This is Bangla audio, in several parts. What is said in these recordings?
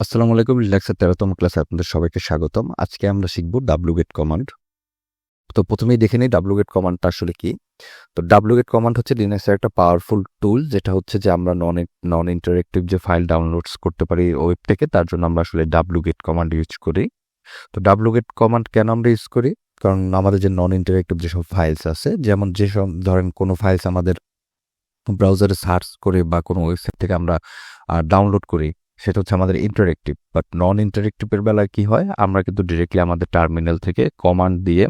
আসসালামু আলাইকুম রিল্যাক্সের তেরোতম ক্লাসে আপনাদের সবাইকে স্বাগতম। আজকে আমরা শিখব ডাব্লুগেট কমান্ড তো প্রথমেই দেখে নিই ডাব্লুগেট কমান্ডটা আসলে কি। তো ডাব্লুগেট কমান্ড হচ্ছে লিনাক্সের একটা পাওয়ারফুল টুল যেটা হচ্ছে যে আমরা নন নন ইন্টারেক্টিভ যে ফাইল ডাউনলোডস করতে পারি ওয়েব থেকে, তার জন্য আমরা আসলে ডাব্লুগেট কমান্ড ইউজ করি। তো ডাব্লুগেট কমান্ড কেন আমরা ইউজ করি? কারণ আমাদের যে নন ইন্টারেক্টিভ যেসব ফাইলস আছে, যেমন যেসব ধরেন কোনো ফাইলস আমাদের ব্রাউজারে সার্চ করে বা কোনো ওয়েবসাইট থেকে আমরা ডাউনলোড করি সেটা হচ্ছে আমাদের ইন্টারেক্টিভ বাট নন ইন্টারেক্টিভের বেলায় কি হয়? আমরা কিন্তু ডিরেক্টলি আমাদের টার্মিনাল থেকে কমান্ড দিয়ে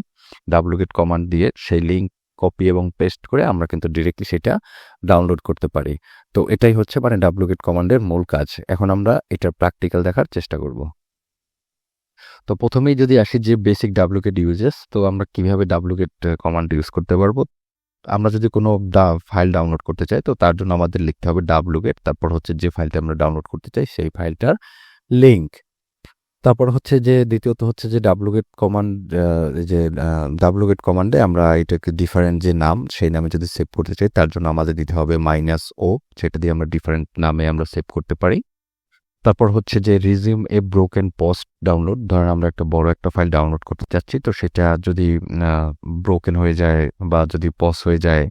ডাব্লুগেট কমান্ড দিয়ে সেই লিঙ্ক কপি এবং পেস্ট করে আমরা কিন্তু ডিরেক্টলি সেটা ডাউনলোড করতে পারি। তো এটাই হচ্ছে মানে ডাব্লুগেট কমান্ডের মূল কাজ। এখন আমরা এটার প্র্যাকটিক্যাল দেখার চেষ্টা করব। তো প্রথমেই যদি আসি যে বেসিক ডাব্লুগেট ইউজেস তো আমরা কীভাবে ডাব্লুগেট কমান্ড ইউজ করতে পারব? আমরা যদি কোনো ফাইল ডাউনলোড করতে চাই, তো তার জন্য আমাদের লিখতে হবে ডাব্লুগেট তারপর হচ্ছে যে ফাইলটা আমরা ডাউনলোড করতে চাই, সেই ফাইলটার লিঙ্ক তারপর হচ্ছে যে, দ্বিতীয়ত হচ্ছে যে ডাব্লুগেট কমান্ড যে ডাব্লুগেট কমান্ডে আমরা এটাকে ডিফারেন্ট যে নাম, সেই নামে যদি সেভ করতে চাই, তার জন্য আমাদের দিতে হবে মাইনাস ও সেটা দিয়ে আমরা ডিফারেন্ট নামে আমরা সেভ করতে পারি। তারপর হচ্ছে যে resume a broken post download ধরেন আমরা একটা বড় একটা ফাইল ডাউনলোড করতে চাচ্ছি, তো সেটা যদি ব্রোকেন হয়ে যায় বা যদি পস হয়ে যায়,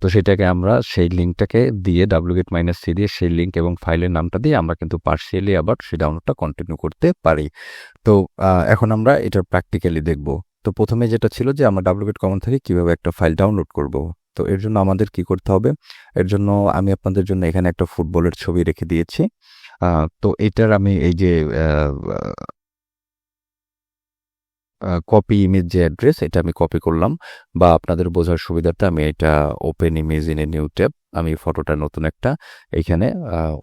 তো সেটাকে আমরা সেই লিঙ্কটাকে দিয়ে ডাব্লুগেট মাইনাস সি দিয়ে সেই লিঙ্ক এবং ফাইলের নামটা দিয়ে আমরা কিন্তু পার্সিয়ালি আবার সেই ডাউনলোডটা কন্টিনিউ করতে পারি। তো এখন আমরা এটার প্র্যাকটিক্যালি দেখব। তো প্রথমে যেটা ছিল যে আমরা ডাব্লুগেট কমন থেকে কীভাবে একটা ফাইল ডাউনলোড করব। তো এর জন্য আমাদের কি করতে হবে? এর জন্য আমি আপনাদের জন্য এখানে একটা ফুটবলের ছবি রেখে দিয়েছি। তো এটার আমি এই যে কপি ইমেজ যে অ্যাড্রেস এটা আমি কপি করলাম বা আপনাদের বোঝার সুবিধার্থে আমি এটা open image in a new tab আমি ফটোটা নতুন একটা এইখানে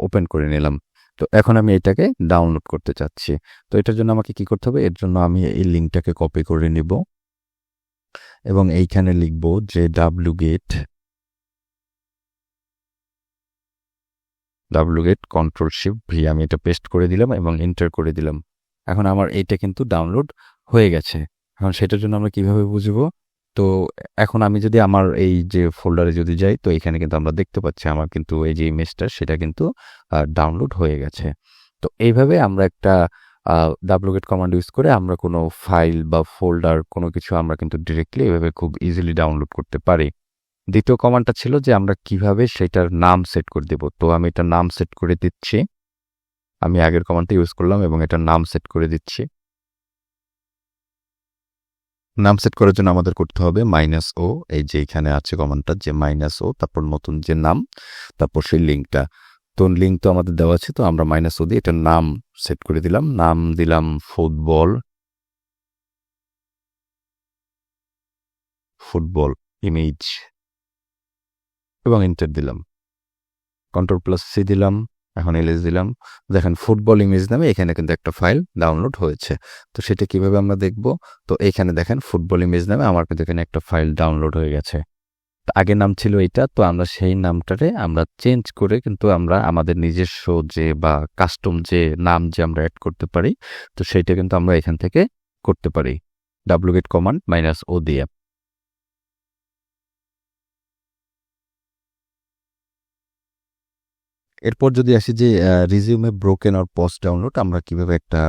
ওপেন করে নিলাম। তো এখন আমি এটাকে ডাউনলোড করতে চাচ্ছি। তো এটার জন্য আমাকে কি করতে হবে? এর জন্য আমি এই লিঙ্কটাকে কপি করে নিব। এবং এইখানে লিখব যে W get W get control shift V আমি এটা পেস্ট করে দিলাম এবং এন্টার করে দিলাম। এখন আমার এইটা কিন্তু ডাউনলোড হয়ে গেছে। এখন সেটার জন্য আমরা কীভাবে বুঝব? তো এখন আমি যদি আমার এই যে ফোল্ডারে যদি যাই, তো এখানে কিন্তু আমরা দেখতে পাচ্ছি আমার কিন্তু এই যে ইমেজটা সেটা কিন্তু ডাউনলোড হয়ে গেছে। তো এইভাবে আমরা একটা ডাব্লুগেট কমান্ড ইউজ করে আমরা কোনো ফাইল বা ফোল্ডার কোনো কিছু আমরা কিন্তু ডিরেক্টলি এভাবে খুব ইজিলি ডাউনলোড করতে পারি। দ্বিতীয় কমান্ডটা ছিল যে আমরা কীভাবে সেটার নাম সেট করে দেব। তো আমি এটার নাম সেট করে দিচ্ছি। আমি আগের কমান্ডটা ইউজ করলাম এবং এটার নাম সেট করে দিচ্ছি। নাম সেট করার জন্য আমাদের করতে হবে মাইনাস ও এই যে এখানে আছে কমান্ডটা যে মাইনাস ও তারপর নতুন যে নাম, তারপর সেই লিঙ্কটা তো লিঙ্ক তো আমাদের দেওয়া আছে, তো আমরা মাইনাস ও দিয়ে এটার নাম সেট করে দিলাম। নাম দিলাম ফুটবল। ফুটবল ইমেজ এবং এন্টার দিলাম। কন্ট্রোল প্লাস সি দিলাম, এখন এলএস দিলাম। দেখেন ফুটবল ইমেজ নামে এখানে কিন্তু একটা ফাইল ডাউনলোড হয়েছে। তো সেটা কীভাবে আমরা দেখব? তো এখানে দেখেন ফুটবল ইমেজ নামে আমার কিন্তু এখানে একটা ফাইল ডাউনলোড হয়ে গেছে। আগে নাম ছিল এটা তো আমরা সেই নামটারে আমরা চেঞ্জ করে কিন্তু আমরা আমাদের নিজস্ব যে বা কাস্টম যে নাম যে আমরা অ্যাড করতে পারি, তো সেইটা কিন্তু আমরা এখান থেকে করতে পারি। ডাব্লুগেট কমান্ড মাইনাস ও দিয়ে এরপর যদি আসি যে রিজিউমে ব্রোকেন আর পস্ট ডাউনলোড আমরা কীভাবে একটা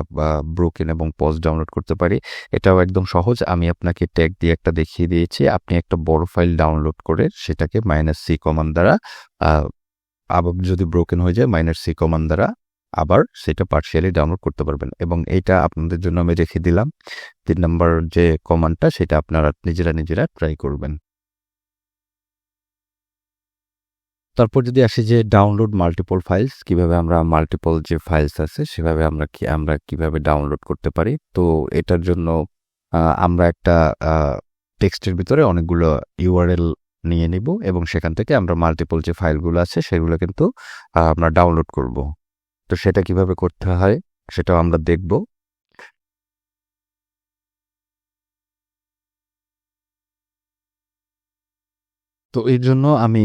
ব্রোকেন এবং পস্ট ডাউনলোড করতে পারি, এটাও একদম সহজ। আমি আপনাকে ট্যাগ দিয়ে একটা দেখিয়ে দিয়েছি। আপনি একটা বড় ফাইল ডাউনলোড করে সেটাকে মাইনাস সি কমান দ্বারা আবার যদি ব্রোকেন হয়ে যায় মাইনাস সি কমান দ্বারা আবার সেটা পার্সিয়ালি ডাউনলোড করতে পারবেন। এবং এইটা আপনাদের জন্য আমি রেখে দিলাম। তিন নম্বর যে কমান্ডটা সেটা আপনারা নিজেরা নিজেরা ট্রাই করবেন। তারপর যদি আসি যে ডাউনলোড মাল্টিপল ফাইলস কীভাবে আমরা মাল্টিপল যে ফাইলস আছে, সেভাবে আমরা কি, আমরা কীভাবে ডাউনলোড করতে পারি? তো এটার জন্য আমরা একটা টেক্সটের ভিতরে অনেকগুলো ইউআরএল নিয়ে নিব এবং সেখান থেকে আমরা মাল্টিপল যে ফাইলগুলো আছে, সেগুলো কিন্তু আমরা ডাউনলোড করব। তো সেটা কীভাবে করতে হয়, সেটাও আমরা দেখব। তো এর জন্য আমি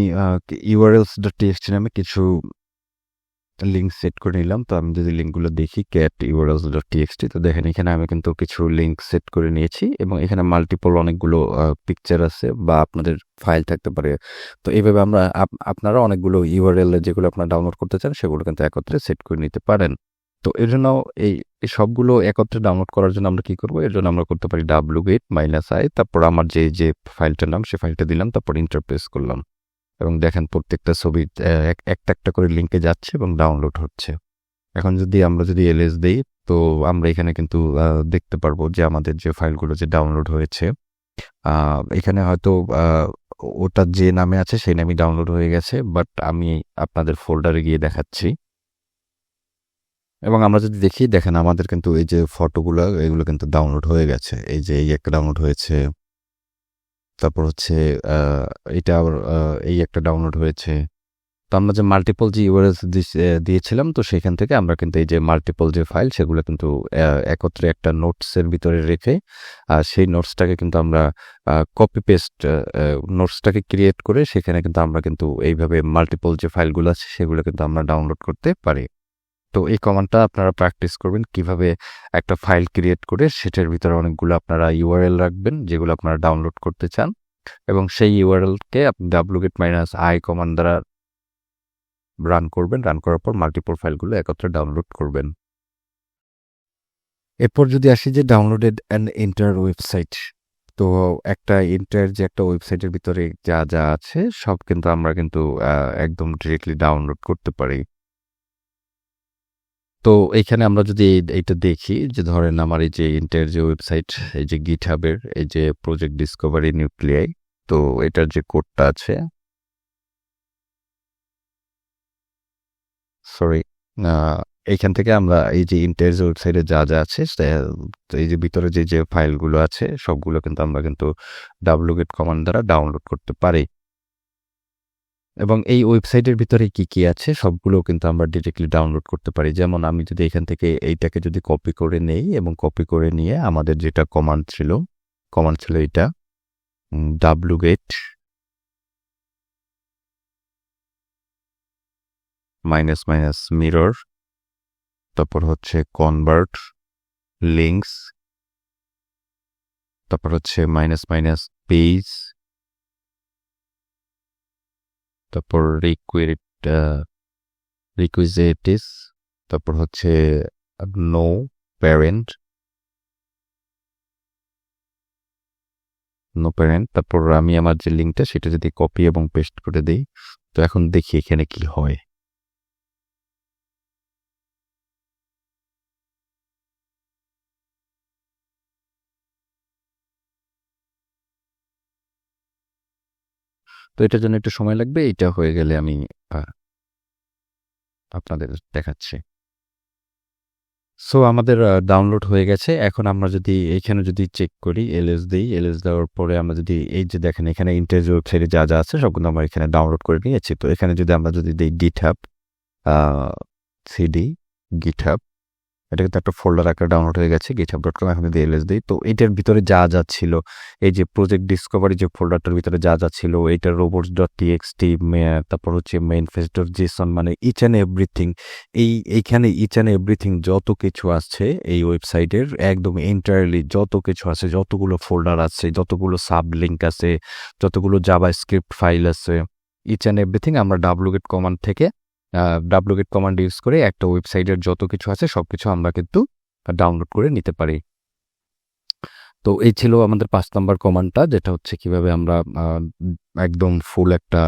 ইউআরএলস ডট টিএক্সটি নামে কিছু লিঙ্ক সেট করে নিলাম। তো আমি যদি লিঙ্কগুলো দেখি ক্যাট ইউআরএলস ডট টিএক্সটি তো দেখেন এখানে আমি কিন্তু কিছু লিঙ্ক সেট করে নিয়েছি এবং এখানে মাল্টিপল অনেকগুলো পিকচার আছে বা আপনাদের ফাইল থাকতে পারে। তো এইভাবে আমরা আপনারা অনেকগুলো ইউআরএল যেগুলো আপনারা ডাউনলোড করতে চান, সেগুলো কিন্তু একত্রে সেট করে নিতে পারেন। তো এর জন্য এই এই সবগুলো একত্রে ডাউনলোড করার জন্য আমরা কি করব? এর জন্য আমরা করতে পারি ডাব্লু গেট মাইনাস আই তারপর আমার যে যে ফাইলটার নাম, সে ফাইলটা দিলাম, তারপর ইন্টারপ্রেস করলাম। এবং দেখেন প্রত্যেকটা ছবি এক- একটা একটা করে লিঙ্কে যাচ্ছে এবং ডাউনলোড হচ্ছে। এখন যদি আমরা যদি এলএস দিই, তো আমরা এখানে কিন্তু দেখতে পারব যে আমাদের যে ফাইলগুলো যে ডাউনলোড হয়েছে এখানে হয়তো ওটা যে নামে আছে, সেই নামই ডাউনলোড হয়ে গেছে বাট আমি আপনাদের ফোল্ডারে গিয়ে দেখাচ্ছি। এবং আমরা যদি দেখি দেখেন আমাদের কিন্তু এই যে ফটোগুলো এগুলো কিন্তু ডাউনলোড হয়ে গেছে। এই যে এই একটা ডাউনলোড হয়েছে তারপর হচ্ছে এটা আবার এই একটা ডাউনলোড হয়েছে। তো আমরা যে মাল্টিপল যে ইউআরএস দিয়েছিলাম তো সেখান থেকে আমরা কিন্তু এই যে মাল্টিপল যে ফাইল সেগুলো কিন্তু একত্রে একটা নোটসের ভিতরে রেখে আহ, সেই নোটসটাকে কিন্তু আমরা কপি পেস্ট নোটসটাকে ক্রিয়েট করে সেখানে কিন্তু আমরা কিন্তু এইভাবে মাল্টিপল যে ফাইলগুলো আছে সেগুলো কিন্তু আমরা ডাউনলোড করতে পারি। তো এই কমান্ডটা আপনারা প্র্যাকটিস করবেন কীভাবে একটা ফাইল ক্রিয়েট করে সেটার ভিতরে অনেকগুলো আপনারা ইউআরএল রাখবেন যেগুলো আপনারা ডাউনলোড করতে চান এবং সেই ইউআরএলকে আপনি ডাব্লুগেট মাইনাস আই কমান্ড দ্বারা রান করবেন। রান করার পর মাল্টিপল ফাইলগুলো একত্রে ডাউনলোড করবেন। এরপর যদি আসি যে ডাউনলোডেড অ্যান্ড এন্টার ওয়েবসাইট তো একটা এন্টার যে একটা ওয়েবসাইটের ভিতরে যা যা আছে সব কিন্তু আমরা কিন্তু একদম ডিরেক্টলি ডাউনলোড করতে পারি। তো এইখানে আমরা যদি এই- এইটা দেখি যে ধরেন আমার এই যে ইন্টার যে ওয়েবসাইট এই যে গিট হাবের এই যে প্রজেক্ট ডিসকভারি নিউক্লিয়াই তো এটার যে কোডটা আছে সরি এইখান থেকে আমরা এই যে ইন্টার যে ওয়েবসাইটে যা যা আছে এই যে ভিতরে যে যে ফাইলগুলো আছে, সবগুলো কিন্তু আমরা কিন্তু ডাব্লুগেট কমান্ড দ্বারা ডাউনলোড করতে পারি। এবং এই ওয়েবসাইটের ভিতরে কি কি আছে সবগুলো কিন্তু আমরা ডিরেক্টলি ডাউনলোড করতে পারি। যেমন আমি যদি এখান থেকে এইটাকে যদি কপি করে নেই এবং কপি করে নিয়ে আমাদের যেটা কমান্ড ছিল কমান্ড ছিল এটা W get minus minus mirror তারপর হচ্ছে কনভার্ট লিঙ্কস তারপর হচ্ছে মাইনাস মাইনাস পেজ তারপর রিকুইট রিকুইজিটিস তারপর হচ্ছে নো প্যারেন্ট নো প্যারেন্ট তারপর আমি আমার যে লিঙ্কটা সেটা যদি কপি এবং পেস্ট করে দিই, তো এখন দেখি এখানে কি হয়। তো এটার জন্য একটু সময় লাগবে, এটা হয়ে গেলে আমি আপনাদের দেখাচ্ছি। সো আমাদের ডাউনলোড হয়ে গেছে। এখন আমরা যদি এইখানে যদি চেক করি এলএস দিই এলএস দেওয়ার পরে আমরা যদি, এই যে দেখেন, এখানে ইন্টারজ ওয়েবসাইটে যা যা আছে সবগুলো আমরা এখানে ডাউনলোড করে নিয়েছি। তো এখানে যদি আমরা যদি দিই গিটহাব সিডি গিটহাব এটা কিন্তু একটা ফোল্ডার আকারে ডাউনলোড হয়ে গেছে গিটহাব ডট কম এখন এলএস দিই। তো এটার ভিতরে যা যা ছিল, এই যে প্রজেক্ট ডিসকভারি যে ফোল্ডারটার ভিতরে যা যা ছিল, এইটা রোবটস ডট টিএক্সটি তারপর হচ্ছে মেইন ফেস ডট জেসন মানে ইচ অ্যান্ড এভরিথিং এই, এইখানে ইচ অ্যান্ড এভরিথিং যত কিছু আছে এই ওয়েবসাইটের একদম এন্টায়ারলি যত কিছু আছে, যতগুলো ফোল্ডার আছে, যতগুলো সাব লিঙ্ক আছে, যতগুলো জাবা স্ক্রিপ্ট ফাইল আছে ইচ অ্যান্ড এভরিথিং আমরা ডাব্লুগেট কমান্ড থেকে ডাব্লুগেট কমান্ড ইউজ করে একটা ওয়েবসাইটের যত কিছু আছে সব কিছু আমরা কিন্তু ডাউনলোড করে নিতে পারি। তো এই ছিল আমাদের পাঁচ নাম্বার কমান্ডটা যেটা হচ্ছে কীভাবে আমরা একদম ফুল একটা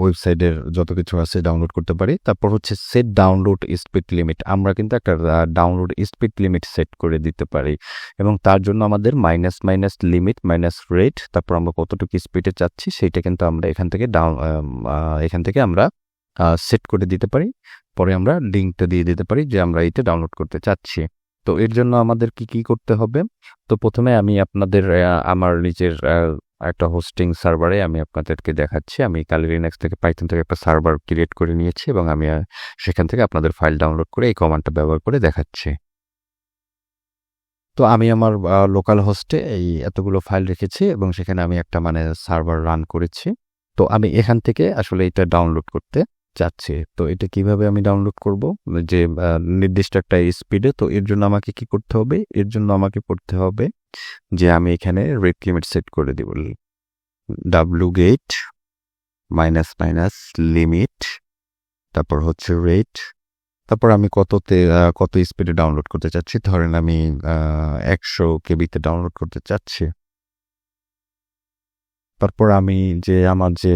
ওয়েবসাইটের যত কিছু আছে ডাউনলোড করতে পারি। তারপর হচ্ছে সেট ডাউনলোড স্পিড লিমিট আমরা কিন্তু একটা ডাউনলোড স্পিড লিমিট সেট করে দিতে পারি। এবং তার জন্য আমাদের minus minus limit minus rate তারপর আমরা কতটুকু স্পিডে চাচ্ছি সেইটা কিন্তু আমরা এখান থেকে ডাউন এখান থেকে আমরা সেট করে দিতে পারি। পরে আমরা লিঙ্কটা দিয়ে দিতে পারি যে আমরা এইটা ডাউনলোড করতে চাচ্ছি। তো এর জন্য আমাদের কি কি করতে হবে? তো প্রথমে আমি আপনাদের আমার নিজের একটা হোস্টিং সার্ভারে আমি আপনাদেরকে দেখাচ্ছি। আমি কালিরিনেক্স থেকে পাইথন থেকে একটা সার্ভার ক্রিয়েট করে নিয়েছি এবং আমি সেখান থেকে আপনাদের ফাইল ডাউনলোড করে এই কমান্ডটা ব্যবহার করে দেখাচ্ছি। তো আমি আমার লোকাল হোস্টে এই এতগুলো ফাইল রেখেছি এবং সেখানে আমি একটা মানে সার্ভার রান করেছি। তো আমি এখান থেকে আসলে এটা ডাউনলোড করতে চাচ্ছি তো এটা কীভাবে আমি ডাউনলোড করব? যে নির্দিষ্ট একটা স্পিডে তো এর জন্য আমাকে কি করতে হবে? এর জন্য আমাকে করতে হবে যে, আমি এখানে রেট লিমিট সেট করে দিব। W gate minus minus limit তারপর হচ্ছে রেট তারপর আমি কততে কত স্পিডে ডাউনলোড করতে চাচ্ছি? ধরেন আমি একশো কেবিতে ডাউনলোড করতে চাচ্ছি। তারপর আমি যে আমার যে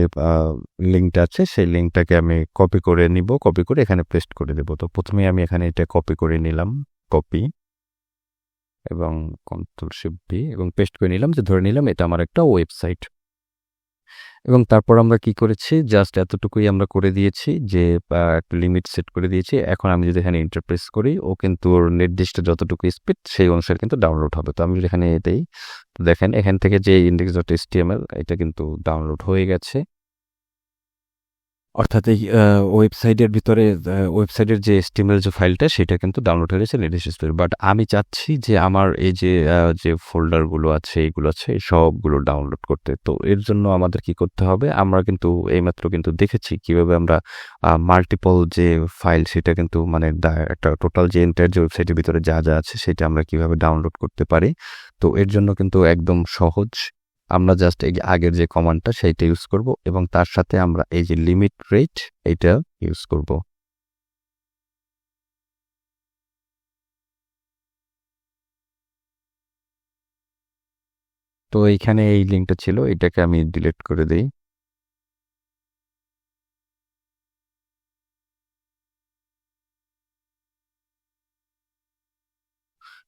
লিঙ্কটা আছে, সেই লিঙ্কটাকে আমি কপি করে নিব কপি করে এখানে পেস্ট করে দেব। তো প্রথমে আমি এখানে এটা কপি করে নিলাম কপি এবং কন্ট্রোল শিফট এবং পেস্ট করে নিলাম, যে ধরে নিলাম এটা আমার একটা ওয়েবসাইট এবং তারপর আমরা কি করেছি? জাস্ট এতটুকুই আমরা করে দিয়েছি যে একটু লিমিট সেট করে দিয়েছি। এখন আমি যদি এখানে ইন্টারপ্রেস করি, ও কিন্তু ওর নির্দিষ্ট যতটুকু স্পিড সেই অনুসারে কিন্তু ডাউনলোড হবে। তো আমি এখানে এটাই দেখেন এখান থেকে যে ইন্ডেক্স ডট এস এটা কিন্তু ডাউনলোড হয়ে গেছে। অর্থাৎ এই ওয়েবসাইটের ভিতরে ওয়েবসাইটের যে এসটিএমএল যে ফাইলটা, সেটা কিন্তু ডাউনলোড হয়ে গেছে নির্দিষ্ট স্পিড বাট আমি চাচ্ছি যে আমার এই যে যে ফোল্ডারগুলো আছে এইগুলো আছে সবগুলো ডাউনলোড করতে। তো এর জন্য আমাদের কি করতে হবে? আমরা কিন্তু এইমাত্র কিন্তু দেখেছি কীভাবে আমরা মাল্টিপল যে ফাইল সেটা কিন্তু মানে একটা টোটাল যে এন্টায়ার যে ওয়েবসাইটের ভিতরে যা যা আছে, সেটা আমরা কীভাবে ডাউনলোড করতে পারি। তো এর জন্য কিন্তু একদম সহজ। আমরা জাস্ট এই আগের যে কমান্ডটা সেইটা ইউজ করব এবং তার সাথে আমরা এই যে লিমিট রেট এটা ইউজ করব। তো এইখানে এই লিঙ্কটা ছিল, এটাকে আমি ডিলিট করে দিই।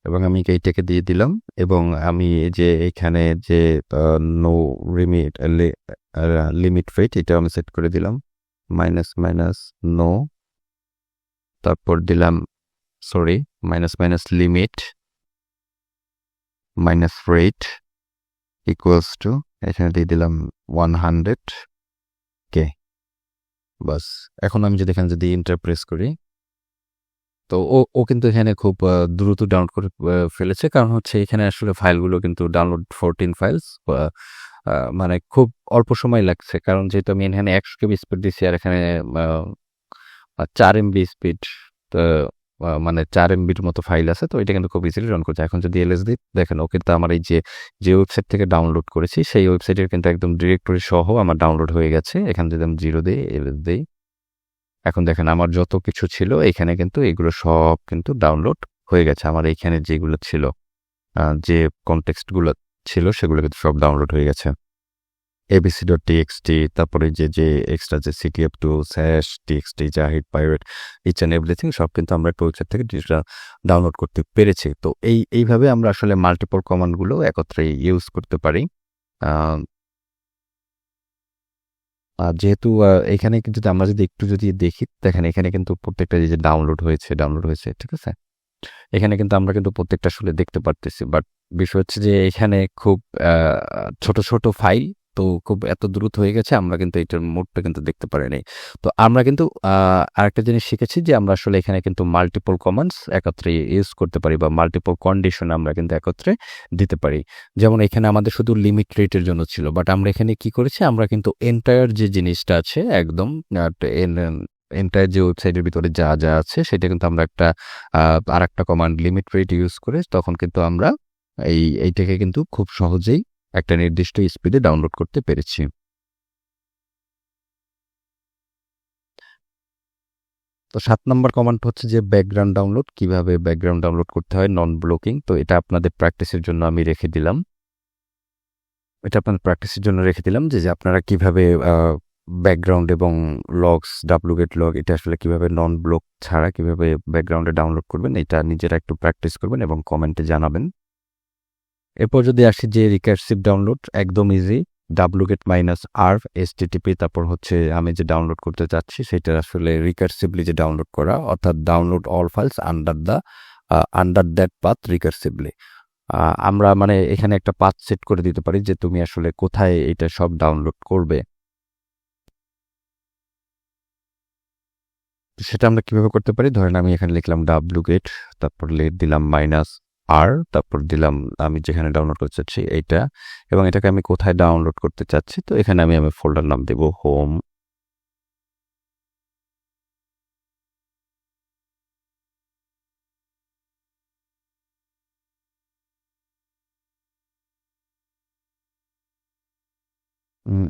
এবং আমি এইটাকে দিয়ে দিলাম এবং আমি যে এখানে যে নো লিমিট লিমিট রেট এটা আমি সেট করে দিলাম। মাইনাস মাইনাস নো তারপর দিলাম sorry minus minus limit minus rate equals to এখানে দিয়ে দিলাম ওয়ান হান্ড্রেড কে বাস, এখন আমি যদি এখানে যদি ইন্টারপ্রেস করি তো ও ও কিন্তু এখানে খুব দ্রুত ডাউনলোড করে ফেলেছে। কারণ হচ্ছে এখানে আসলে ফাইলগুলো কিন্তু ডাউনলোড ফোরটিন ফাইলস মানে খুব অল্প সময় লাগছে। কারণ যেহেতু আমি এখানে একশো কেবি স্পিড দিচ্ছি আর এখানে চার এমবি স্পিড মানে চার এমবির মতো ফাইল আছে, তো এটা কিন্তু খুব ইজিলি রান করছে। এখন যদি এলএস দিই দেখেন, ও কিন্তু আমার এই যে যে ওয়েবসাইট থেকে ডাউনলোড করেছি, সেই ওয়েবসাইটের কিন্তু একদম ডিরেক্টরি সহ আমার ডাউনলোড হয়ে গেছে। এখানে যদি আমি জিরো দিই এলএস দিই এখন দেখেন আমার যত কিছু ছিল, এখানে কিন্তু এগুলো সব কিন্তু ডাউনলোড হয়ে গেছে। আমার এইখানে যেগুলো ছিল যে কনটেক্সটগুলো ছিল, সেগুলো কিন্তু সব ডাউনলোড হয়ে গেছে। এবিসি ডট টিএক্সটি তারপরে যে যে এক্সট্রা যে CTF two স্যাশ TXT Zahid pirate each and everything সব কিন্তু আমরা ওয়েবসাইট থেকে ডিজিটাল ডাউনলোড করতে পেরেছি। তো এই, এইভাবে আমরা আসলে মাল্টিপল কমান্ডগুলো একত্রে ইউজ করতে পারি। যেহেতু এখানে যদি আমরা যদি একটু যদি দেখি, দেখেন এখানে কিন্তু প্রত্যেকটা যে ডাউনলোড হয়েছে ডাউনলোড হয়েছে, ঠিক আছে? এখানে কিন্তু আমরা কিন্তু প্রত্যেকটা আসলে দেখতে পারতেছি। বাট বিষয় হচ্ছে যে, এখানে খুব ছোট ছোট ফাইল তো খুব এত দ্রুত হয়ে গেছে, আমরা কিন্তু এটার মোডটা কিন্তু দেখতে পারিনি। তো আমরা কিন্তু আরেকটা জিনিস শিখেছি যে আমরা আসলে এখানে কিন্তু মাল্টিপল কমান্ডস একত্রে ইউজ করতে পারি বা মাল্টিপল কন্ডিশন আমরা কিন্তু একত্রে দিতে পারি। যেমন এখানে আমাদের শুধু লিমিট রেটের জন্য ছিল বাট আমরা এখানে কি করেছি? আমরা কিন্তু এন্টায়ার যে জিনিসটা আছে একদম এন্টায়ার যে ওয়েবসাইটের ভিতরে যা যা আছে, সেটা কিন্তু আমরা একটা আর একটা কমান্ড লিমিট রেট ইউজ করে তখন কিন্তু আমরা এই, এইটাকে কিন্তু খুব সহজেই একটা নির্দিষ্ট স্পিডে ডাউনলোড করতে পেরেছি। তো সাত নম্বর কমান্ড হচ্ছে যে ব্যাকগ্রাউন্ড ডাউনলোড কীভাবে ব্যাকগ্রাউন্ড ডাউনলোড করতে হয় নন ব্লকিং তো এটা আপনাদের প্র্যাকটিসের জন্য আমি রেখে দিলাম। এটা আপনাদের প্র্যাকটিসের জন্য রেখে দিলাম যে আপনারা কীভাবে ব্যাকগ্রাউন্ড এবং লগস ডাব্লুগেট লগ এটা আসলে কীভাবে নন ব্লক ছাড়া কীভাবে ব্যাকগ্রাউন্ডে ডাউনলোড করবেন, এটা নিজেরা একটু প্র্যাকটিস করবেন এবং কমেন্টে জানাবেন। এরপর যদি আসি যে রিকার্সিভ ডাউনলোড একদম ইজি ডাব্লুগেট মাইনাস আর এসটিটিপি তারপর হচ্ছে আমি যে ডাউনলোড করতে চাচ্ছি, সেটা আসলে রিকার্সিভলি যে ডাউনলোড করা, অর্থাৎ download all files under the under that path recursively আমরা মানে এখানে একটা পাথ সেট করে দিতে পারি যে তুমি আসলে কোথায় এটা সব ডাউনলোড করবে। সেটা আমরা কীভাবে করতে পারি? ধরেন আমি এখানে লিখলাম ডাব্লু গেট তারপর লেট দিলাম মাইনাস আর তারপর দিলাম, আমি যেখানে ডাউনলোড করতে চাচ্ছি এইটা এবং এটাকে আমি কোথায় ডাউনলোড করতে চাচ্ছি, তো এখানে আমি আমি ফোল্ডার নাম দেব হোম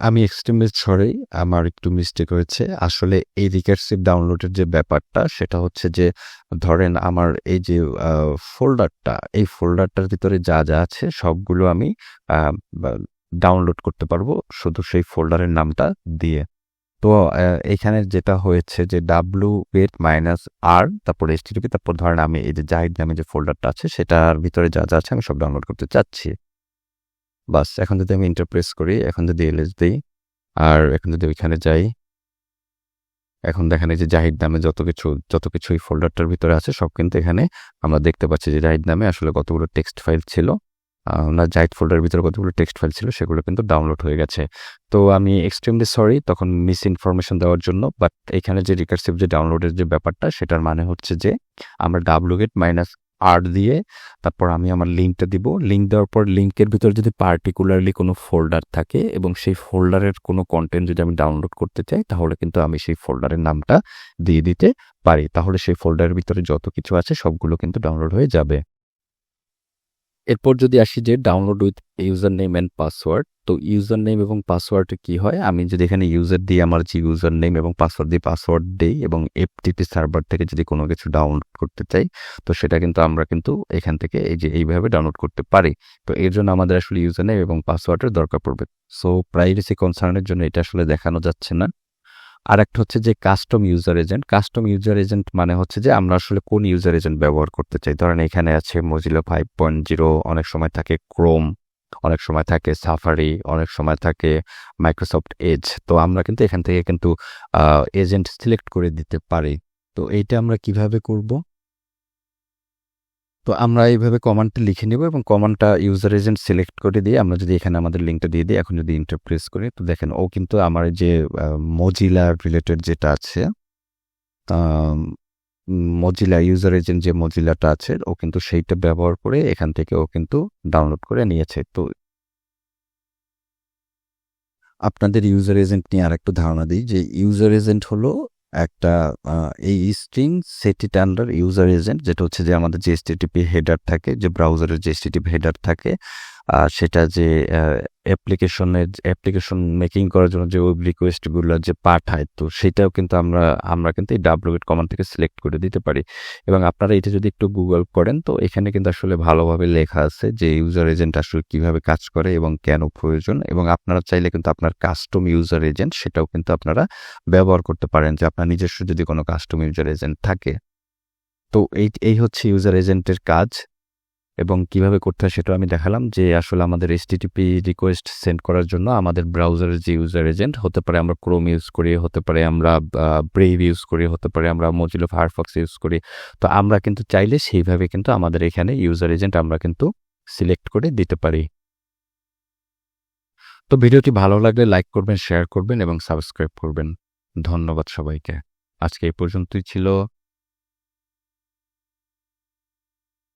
আমি এক্সট্রিমলি সরি আমার একটু মিস্টেক হয়েছে। আসলে এই রিকার্সিভ ডাউনলোডের যে ব্যাপারটা, সেটা হচ্ছে যে, ধরেন আমার এই যে ফোল্ডারটা এই ফোল্ডারটার ভিতরে যা যা আছে, সবগুলো আমি ডাউনলোড করতে পারব শুধু সেই ফোল্ডারের নামটা দিয়ে। তো এখানে যেটা হয়েছে যে ডাব্লু গেট মাইনাস আর তারপর এইচটিটিপি তারপর ধরেন আমি এই যে জাহিদ নামে যে ফোল্ডারটা আছে, সেটার ভিতরে যা যা আছে, আমি সব ডাউনলোড করতে চাচ্ছি। বাস, এখন যদি আমি ইন্টারপ্রেস করি, এখন যদি এলএস দিই, আর এখন যদি ওইখানে যাই, এখন দেখেন এই যে জাহিদ নামে যত কিছু যত কিছু ফোল্ডারটার ভিতরে আছে, সব কিন্তু এখানে আমরা দেখতে পাচ্ছি যে জাহিদ নামে আসলে কতগুলো টেক্সট ফাইল ছিল না, জাহিদ ফোল্ডারের ভিতরে কতগুলো টেক্সট ফাইল ছিল, সেগুলো কিন্তু ডাউনলোড হয়ে গেছে। তো আমি এক্সট্রিমলি সরি তখন মিস ইনফরমেশন দেওয়ার জন্য বাট এখানে যে রিকার্সিভ যে ডাউনলোডের যে ব্যাপারটা, সেটার মানে হচ্ছে যে, আমরা ডাব্লু গেট মাইনাস আর দিয়ে তারপর আমি আমার লিঙ্কটা দিব। লিঙ্ক দেওয়ার পর লিঙ্কের ভিতর যদি পার্টিকুলারলি কোনো ফোল্ডার থাকে এবং সেই ফোল্ডারের কোনো কন্টেন্ট যদি আমি ডাউনলোড করতে চাই, তাহলে কিন্তু আমি সেই ফোল্ডারের নামটা দিয়ে দিতে পারি। তাহলে সেই ফোল্ডারের ভিতরে যত কিছু আছে সবগুলো কিন্তু ডাউনলোড হয়ে যাবে। এরপর যদি আসি যে download with user name and password তো ইউজার নেম এবং পাসওয়ার্ডে কি হয়? আমি যদি এখানে ইউজার দিয়ে আমার যে ইউজার নেম এবং পাসওয়ার্ড দিয়ে পাসওয়ার্ড দিই এবং এফটিপি সার্ভার থেকে যদি কোনো কিছু ডাউনলোড করতে চাই, তো সেটা কিন্তু আমরা কিন্তু এখান থেকে এই যে এইভাবে ডাউনলোড করতে পারি। তো এর জন্য আমাদের আসলে ইউজার নেম এবং পাসওয়ার্ডের দরকার পড়বে। সো প্রাইভেসি কনসার্নের জন্য এটা আসলে দেখানো যাচ্ছে না। আর একটা হচ্ছে যে custom user agent custom user agent মানে হচ্ছে যে আমরা আসলে কোন ইউজার এজেন্ট ব্যবহার করতে চাই। ধরেন এখানে আছে মজিলো ফাইভ পয়েন্ট জিরো অনেক সময় থাকে ক্রোম অনেক সময় থাকে সাফারি অনেক সময় থাকে মাইক্রোসফট এজ তো আমরা কিন্তু এখান থেকে কিন্তু এজেন্ট সিলেক্ট করে দিতে পারি। তো এইটা আমরা কীভাবে করব? তো আমরা এইভাবে কমান্ডটা লিখে নিব এবং কমান্ডটা ইউজার এজেন্ট সিলেক্ট করে দিয়ে আমরা যদি এখানে আমাদের লিঙ্কটা দিয়ে দিই, এখন যদি ইন্টারপ্রেস করি, তো দেখেন ও কিন্তু আমার যে মজিলা রিলেটেড যেটা আছে মজিলা ইউজার এজেন্ট যে মজিলাটা আছে, ও কিন্তু সেইটা ব্যবহার করে এখান থেকে ও কিন্তু ডাউনলোড করে নিয়েছে। তো আপনাদের ইউজার এজেন্ট নিয়ে আরেকটু ধারণা দিই যে ইউজার এজেন্ট হলো একটা এই string set it under user agent যেটা হচ্ছে যে আমাদের যে এসটিটিপি হেডার থাকে, যে ব্রাউজারের যে এসটিটিপি হেডার থাকে, আর সেটা যে অ্যাপ্লিকেশনের অ্যাপ্লিকেশন মেকিং করার জন্য যে ওয়েব রিকোয়েস্টগুলো যে পাঠায়, তো সেটাও কিন্তু আমরা আমরা কিন্তু এই ডাব্লিউগেট কমান্ড থেকে সিলেক্ট করে দিতে পারি। এবং আপনারা এটা যদি একটু গুগল করেন, তো এখানে কিন্তু আসলে ভালোভাবে লেখা আছে যে ইউজার এজেন্ট আসলে কীভাবে কাজ করে এবং কেন প্রয়োজন। এবং আপনারা চাইলে কিন্তু আপনার কাস্টম ইউজার এজেন্ট সেটাও কিন্তু আপনারা ব্যবহার করতে পারেন, যে আপনার নিজস্ব যদি কোনো কাস্টম ইউজার এজেন্ট থাকে। তো এই এই হচ্ছে ইউজার এজেন্টের কাজ। এবং কীভাবে করতে হয় সেটাও আমি দেখালাম যে আসলে আমাদের এইচটিটিপি রিকোয়েস্ট সেন্ড করার জন্য আমাদের ব্রাউজারের যে ইউজার এজেন্ট হতে পারে আমরা ক্রোম ইউজ করি, হতে পারে আমরা ব্রেভ ইউজ করি, হতে পারে আমরা মজিলো ফায়ারফক্স ইউজ করি। তো আমরা কিন্তু চাইলে সেইভাবে কিন্তু আমাদের এখানে ইউজার এজেন্ট আমরা কিন্তু সিলেক্ট করে দিতে পারি। তো ভিডিওটি ভালো লাগলে লাইক করবেন শেয়ার করবেন এবং সাবস্ক্রাইব করবেন। ধন্যবাদ সবাইকে। আজকে এই পর্যন্তই ছিল।